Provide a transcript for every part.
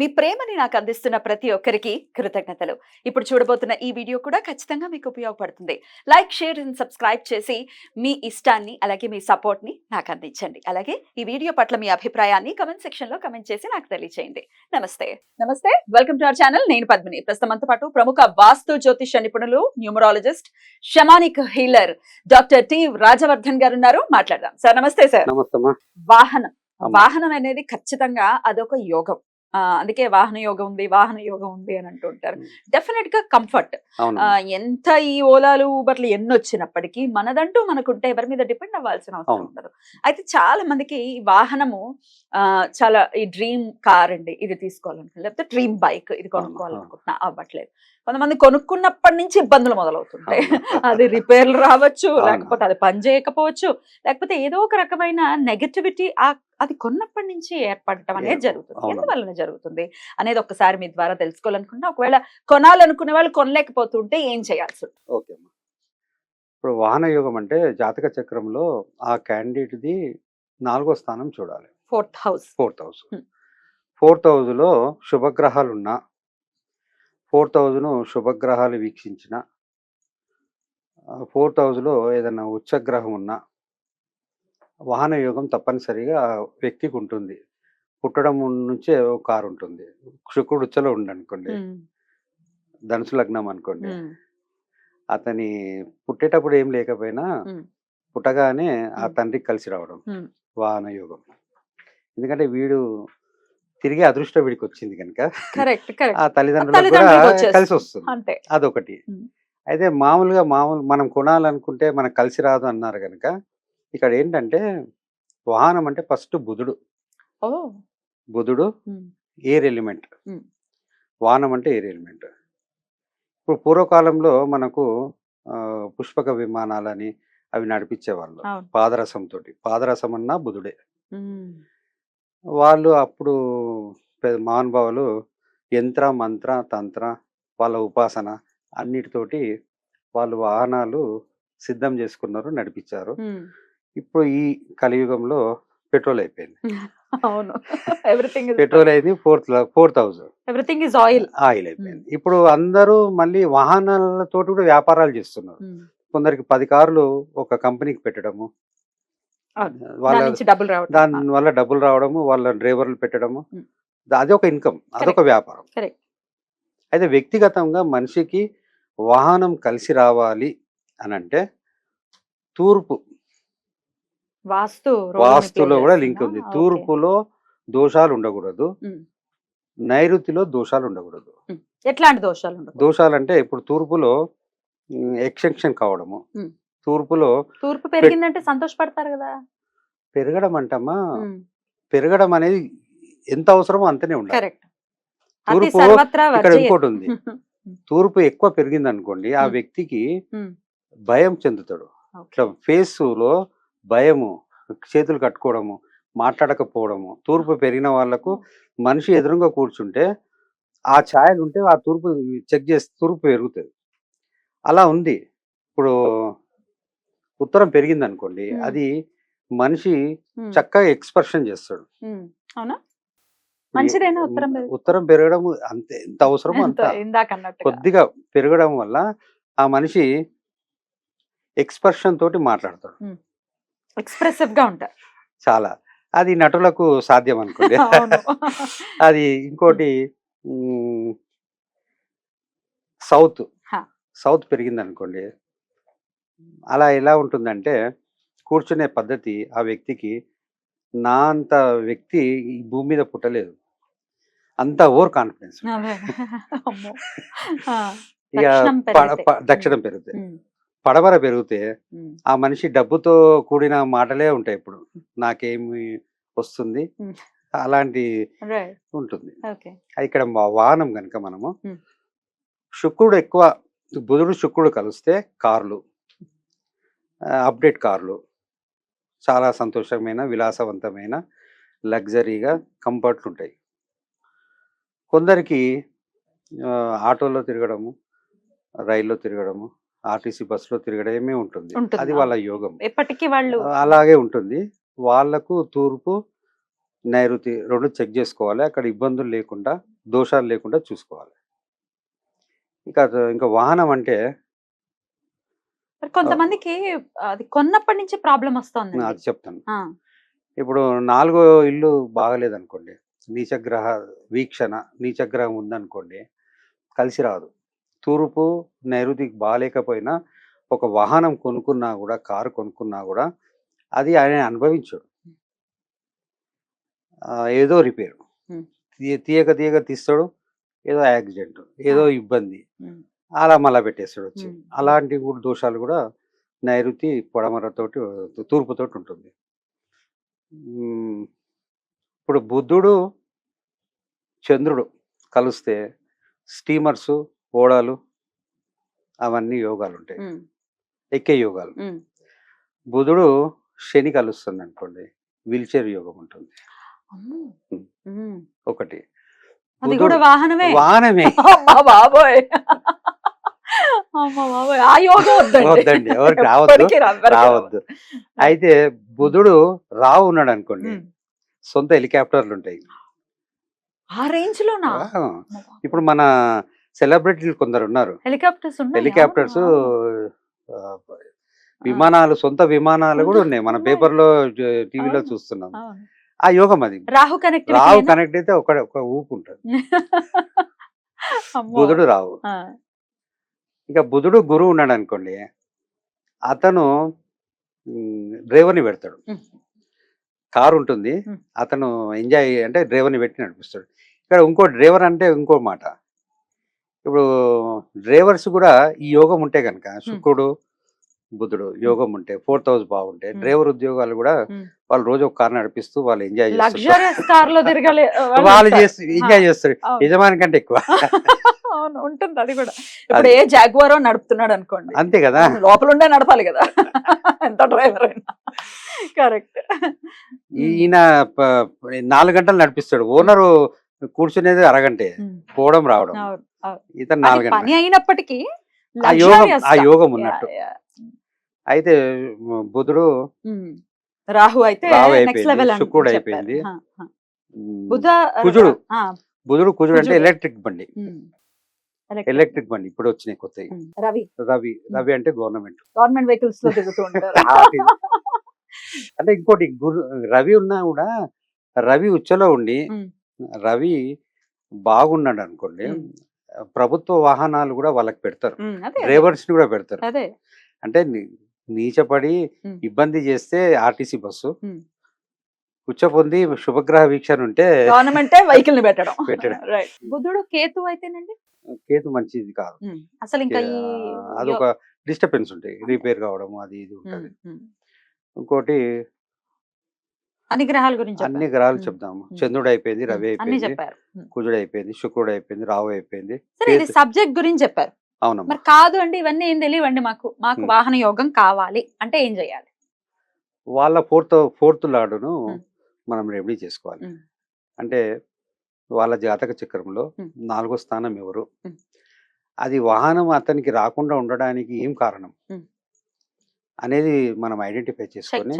మీ ప్రేమని నాకు అందిస్తున్న ప్రతి ఒక్కరికి కృతజ్ఞతలు. ఇప్పుడు చూడబోతున్న ఈ వీడియో కూడా ఖచ్చితంగా మీకు ఉపయోగపడుతుంది. లైక్ షేర్ అండ్ సబ్స్క్రైబ్ చేసి మీ ఇష్టాన్ని అలాగే మీ సపోర్ట్ని నాకు అందించండి. అలాగే ఈ వీడియో పట్ల మీ అభిప్రాయాన్ని కమెంట్ సెక్షన్లో కమెంట్ చేసి నాకు తెలియజేయండి నమస్తే. నమస్తే. Welcome to our channel. నేను పద్మిని. ప్రస్తుతం మనతో పాటు ప్రముఖ వాస్తు జ్యోతిష నిపుణులు numerologist shamanic healer doctor T Rajavardhan గారు ఉన్నారు. మాట్లాడదాం. సార్ నమస్తే సార్. వాహనం. వాహనం అనేది ఖచ్చితంగా అదొక యోగం. అందుకే వాహన యోగం ఉంది వాహన యోగం ఉంది అని అంటూ ఉంటారు ఉమ్. డెఫినెట్గా కంఫర్ట్ ఎంత ఈ ఓలాలు ఊబర్లు ఎన్ని వచ్చినప్పటికీ మనదంటూ మనకుంటే ఎవరి మీద డిపెండ్ అవ్వాల్సిన అవసరం. ఉండదు అయితే చాలా మందికి ఈ వాహనము చాలా ఈ డ్రీమ్ కార్ అండి. ఇది తీసుకోవాలనుకుంటున్నా. లేకపోతే డ్రీమ్ బైక్ ఇది కొనుక్కోవాలనుకుంటున్నా. అవ్వట్లేదు. కొంతమంది కొనుక్కున్నప్పటి నుంచి ఇబ్బందులు మొదలవుతుంటాయి. అది రిపేర్లు రావచ్చు. లేకపోతే అది పని చేయకపోవచ్చు లేకపోతే ఏదో ఒక రకమైన నెగటివిటీ ఆ అది కొన్నప్పటి నుంచి ఏర్పడటం అనేది జరుగుతుంది. అవును. ఎందువలన జరుగుతుంది? అనేది ఒకసారి మీ ద్వారా తెలుసుకోవాలనుకున్నా ఒకవేళ కొనాలనుకునే వాళ్ళు కొనలేకపోతుంటే ఏం చేయాల్సి? ఉంటుంది ఓకే ఇప్పుడు వాహన యోగం అంటే జాతక చక్రంలో ఆ క్యాండిడేట్ది నాలుగో స్థానం చూడాలి. Fourth house fourth house. Fourth హౌస్లో శుభగ్రహాలు ఉన్నా ఫోర్త్ హౌస్ను శుభగ్రహాలు వీక్షించిన ఫోర్త్ హౌస్లో ఏదైనా ఉచ్చగ్రహం ఉన్నా వాహన యోగం తప్పనిసరిగా వ్యక్తికి ఉంటుంది పుట్టడం నుంచే ఒక కారు ఉంటుంది శుక్రుడు ఉచ్చలో ఉండనుకోండి ధనుసు లగ్నం అనుకోండి అతని పుట్టేటప్పుడు ఏం లేకపోయినా. పుట్టగానే ఆ. తండ్రికి కలిసి రావడం. వాహన యోగం ఎందుకంటే వీడు తిరిగి అదృష్టం వీడికి వచ్చింది కనుక ఆ తల్లిదండ్రులకు కూడా. కలిసి వస్తుంది. అదొకటి. అయితే మామూలుగా మామూలు మనం కొనాలనుకుంటే మనకు కలిసి రాదు అన్నారు కనుక ఇక్కడ ఏంటంటే వాహనం అంటే ఫస్ట్ బుధుడు. బుధుడు. Air element. వాహనం అంటే ఎయిర్ ఎలిమెంట్. ఇప్పుడు పూర్వకాలంలో మనకు పుష్పక విమానాలని అవి నడిపించేవాళ్ళు. పాదరసంతో పాదరసం అన్నా బుధుడే. వాళ్ళు అప్పుడు పె- మహానుభావులు యంత్ర మంత్ర తంత్ర వాళ్ళ ఉపాసన అన్నిటితోటి వాళ్ళు వాహనాలు సిద్ధం చేసుకున్నారు నడిపించారు. ఇప్పుడు ఈ కలియుగంలో పెట్రోల్ అయిపోయింది. అవును. ఎవ్రీథింగ్ పెట్రోల్ అయింది fourth fourth house everything is oil oil అయిపోయింది. ఇప్పుడు అందరూ మళ్ళీ వాహనాలతోటి కూడా వ్యాపారాలు చేస్తున్నారు. కొందరికి పది కార్లు ఒక కంపెనీకి పెట్టడము. వాళ్ళ డబ్బులు రావడం దాని వల్ల డబ్బులు రావడము వాళ్ళ డ్రైవర్లు పెట్టడము అదొక ఇన్కమ్ అదొక వ్యాపారం. అయితే వ్యక్తిగతంగా మనిషికి వాహనం కలిసి రావాలి అని అంటే తూర్పు. వాస్తు వాస్తులో కూడా? లింక్ ఉంది. తూర్పులో దోషాలు ఉండకూడదు. నైరుతిలో దోషాలు ఉండకూడదు. ఎట్లాంటి దోషాలు దోషాలు అంటే ఇప్పుడు తూర్పులో ఎక్సెప్షన్ కావడము. తూర్పులో తూర్పు పెరిగిందంటే సంతోషపడతారు కదా. పెరగడం అంటమ్మా పెరగడం అనేది ఎంత అవసరమో అంతనే ఉండాలి. తూర్పు ఇక్కడ. ఇంకోటి ఉంది తూర్పు ఎక్కువ పెరిగింది అనుకోండి ఆ. వ్యక్తికి. భయం చెందుతాడు. ఇట్లా ఫేస్లో భయము చేతులు కట్టుకోవడము మాట్లాడకపోవడము తూర్పు పెరిగిన వాళ్ళకు మనిషి ఎదురుగా కూర్చుంటే ఆ ఛాయలు ఉంటే ఆ తూర్పు చెక్ చేస్తే తూర్పు పెరుగుతుంది. అలా ఉంది. ఇప్పుడు ఉత్తరం పెరిగింది అనుకోండి. అది మనిషి చక్కగా ఎక్స్ప్రెషన్ చేస్తాడు. ఉమ్, అవునా? మంచిదేనా ఉత్తరం పెరగ- ఉత్తరం పెరగడం అంతే ఎంత అవసరమో అంత. కొద్దిగా పెరగడం వల్ల ఆ మనిషి ఎక్స్ప్రెషన్ తోటి మాట్లాడతాడు. ఎక్స్ప్రెసివ్గా ఉంటారు చాలా. అది నటులకు సాధ్యం అనుకోండి. అది ఇంకోటి సౌత్. సౌత్ పెరిగింది అనుకోండి అలా ఎలా ఉంటుందంటే కూర్చునే పద్ధతి ఆ వ్యక్తికి నా అంత వ్యక్తి ఈ భూమి మీద పుట్టలేదు అంత ఓవర్ కాన్ఫిడెన్స్ అదే. అమ్మో. ఆ, ఇక దక్షిణం ప- పెరిగితే. ప- దక్షిణం పెరుగుతాయి ఉమ్, పడమర పెరిగితే ఆ మనిషి డబ్బుతో కూడిన మాటలే ఉంటాయి ఇప్పుడు నాకేమి వస్తుంది. అలాంటి. ఉంటుంది ఇక్కడ వాహనం కనుక మనము. శుక్రుడు ఎక్కువ బుధుడు శుక్రుడు కలిస్తే కార్లు అప్డేట్ కార్లు. చాలా సంతోషమైన విలాసవంతమైన లగ్జరీగా కంఫర్ట్లు ఉంటాయి కొందరికి ఆటోలో తిరగడము రైల్లో తిరగడము ఆర్టీసీ బస్సులో తిరగడమే ఉంటుంది. అది వాళ్ళ యోగం. ఎప్పటికీ వాళ్ళు అలాగే ఉంటుంది. వాళ్ళకు తూర్పు నైరుతి రెండు చెక్ చేసుకోవాలి. అక్కడ ఇబ్బందులు లేకుండా దోషాలు లేకుండా చూసుకోవాలి. ఇంకా ఇంకా వాహనం అంటే కొంతమందికి అది కొన్నప్పటి నుంచి ప్రాబ్లం వస్తుంది అది చెప్తాను. ఇప్పుడు నాలుగో ఇల్లు బాగలేదనుకోండి నీచగ్రహ వీక్షణ నీచగ్రహం ఉందనుకోండి కలిసి రాదు. తూర్పు నైరుతికి బాగాలేకపోయినా ఒక వాహనం కొనుక్కున్నా కూడా కారు కొనుక్కున్నా కూడా అది ఆయన అనుభవించాడు. ఏదో రిపేర్. తీయక తీయక తీస్తాడు ఏదో యాక్సిడెంట్ ఏదో ఇబ్బంది. అలా మళ్ళా పెట్టేస్తాడు వచ్చి. అలాంటి కూడా దోషాలు కూడా నైరుతి పడమరతోటి తూర్పుతోటి ఉంటుంది. ఇప్పుడు బుద్ధుడు చంద్రుడు కలిస్తే స్టీమర్స్ ఓడాలు అవన్నీ యోగాలు ఉంటాయి ఎక్కే యోగాలు. బుధుడు శని కలుస్తుంది అనుకోండి వీల్చైర్ యోగం ఉంటుంది ఒకటి. అది బుధుడు- కూడా వాహనమే. వాహనమే. బాబోయ్! ఆ యోగం వద్దండి. ఎవరికి రావద్దు రావద్దు. అయితే బుధుడు రావు ఉన్నాడు అనుకోండి. సొంత హెలికాప్టర్లు ఉంటాయి. ఆ రేంజ్ లోనా ఇప్పుడు మన సెలబ్రిటీలు కొందరు ఉన్నారు. హెలికాప్టర్స్ హెలికాప్టర్స్ విమానాలు సొంత విమానాలు కూడా ఉన్నాయి. మన. పేపర్లో టీవీలో. చూస్తున్నాం. ఆ యోగం అది. రాహు కనెక్ట్ రావు కనెక్ట్ అయితే ఒక ఊపు ఉంటుంది బుధుడు రావు. ఇంకా బుధుడు గురువు ఉన్నాడు అనుకోండి అతను డ్రైవర్ని పెడతాడు. కారు ఉంటుంది. అతను ఎంజాయ్ అంటే డ్రైవర్ని పెట్టి నడిపిస్తాడు ఇక్కడ ఇంకో డ్రైవర్ అంటే ఇంకో మాట ఇప్పుడు డ్రైవర్స్ కూడా ఈ యోగం ఉంటే కనుక శుక్రుడు బుధుడు యోగం ఉంటే ఫోర్త్ హౌస్ బాగుంటే. డ్రైవర్ ఉద్యోగాలు కూడా. వాళ్ళు రోజు ఒక కార్ నడిపిస్తూ వాళ్ళు ఎంజాయ్ చేస్తారు వాళ్ళు చేస్తూ ఎంజాయ్ చేస్తారు. యజమాని కంటే ఎక్కువ అవును ఉంటుంది అది కూడా. ఇప్పుడు ఏ జాగ్వారో నడుపుతున్నాడు అనుకోండి. అంతే కదా. లోపల ఉండే నడపాలి కదా. ఎంత డ్రైవర్ అయినా. కరెక్ట్ ఈయన నాలుగు గంటలు నడిపిస్తాడు. ఓనరు కూర్చునేది అరగంటే పోవడం రావడం. ఇతను నాలుగు పని గంటలు. అయినప్పటికీ ఆ యోగం ఆ. యోగం ఉన్నట్టు. అయితే బుధుడు. రాహు అయితే శుక్రుడు అయిపోయింది. బుధ కుజుడు. బుధుడు కుజుడు అంటే. ఎలక్ట్రిక్ బండి. ఎలక్ట్రిక్ బండి ఇప్పుడు వచ్చినాయి కొత్తవి ఉమ్. రవి. రవి రవి అంటే గవర్నమెంట్. గవర్నమెంట్ వెహికల్స్లో తిరుగుతూ ఉంటారు. అంటే ఇంకోటి గురు రవి ఉన్నా కూడా రవి ఉచ్చలో ఉండి. రవి బాగున్నాడు అనుకోండి. ప్రభుత్వ వాహనాలు కూడా వాళ్ళకి పెడతారు. డ్రైవర్స్ని కూడా పెడతారు. అంటే నీచపడి. ఇబ్బంది చేస్తే ఆర్టీసీ బస్సు. ఉచ్చ పొంది శుభగ్రహ వీక్షణ ఉంటే గవర్నమెంటే వెహికల్ని పెట్టడం. పెట్టడం. బుధుడు కేతు అయితేనండి? కేతు మంచిది కాదు. అసలు ఇంకా అదొక డిస్టర్బెన్స్ ఉంటాయి రిపేర్ కావడం అది ఇది ఉంటుంది. ఇంకోటి అన్ని గ్రహాల గురించి అన్ని. గ్రహాలు. చెప్దాము. చంద్రుడు అయిపోయింది రవి అయిపోయింది. కుజుడు అయిపోయింది శుక్రుడు అయిపోయింది రావు అయిపోయింది సరే ఇది సబ్జెక్ట్ గురించి చెప్పారు అవునమ్మా మరి కాదు అండి ఇవన్నీ ఏం తెలియవండి మాకు మాకు. వాహన యోగం కావాలి అంటే ఏం చేయాలి వాళ్ళ ఫోర్త్ ఫోర్త్ లాడును. మనం రెమెడీ చేసుకోవాలి. అంటే వాళ్ళ జాతక చక్రంలో. నాలుగో స్థానం ఎవరు. అది వాహనం అతనికి రాకుండా ఉండడానికి ఏం కారణం. అనేది మనం ఐడెంటిఫై చేసుకొని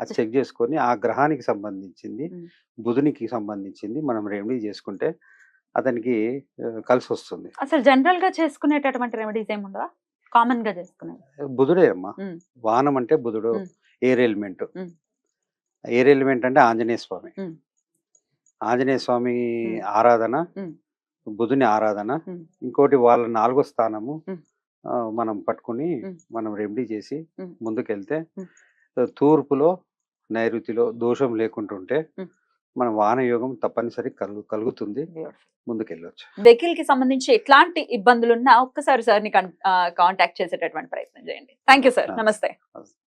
అది చెక్ చేసుకొని ఆ గ్రహానికి సంబంధించింది. బుధునికి సంబంధించింది మనం రెమెడీ చేసుకుంటే అతనికి కలిసి వస్తుంది అసలు జనరల్గా చేసుకునేటటువంటి రెమెడీస్ ఏముండవా కామన్గా చేసుకునేది బుధుడే అమ్మా. వాహనం అంటే బుధుడు. Air element. ఎయిర్ ఎలిమెంట్ అంటే ఆంజనేయ స్వామి. ఆంజనేయ స్వామి. ఆరాధన. బుధుని ఆరాధన. ఇంకోటి వాళ్ళ నాలుగో స్థానము మనం పట్టుకుని. మనం రెమెడీ చేసి. ముందుకెళ్తే. తూర్పులో నైరుతిలో దోషం ఉమ్. మన వాహన యోగం తప్పనిసరి కలుగు కలుగుతుంది ముందుకెళ్ళొచ్చు వెహికల్కి సంబంధించి ఎట్లాంటి ఇబ్బందులు ఉన్నా ఒక్కసారి సార్ని కాంటాక్ట్ చేసేటటువంటి ప్రయత్నం చేయండి థ్యాంక్ యూ సార్. నమస్తే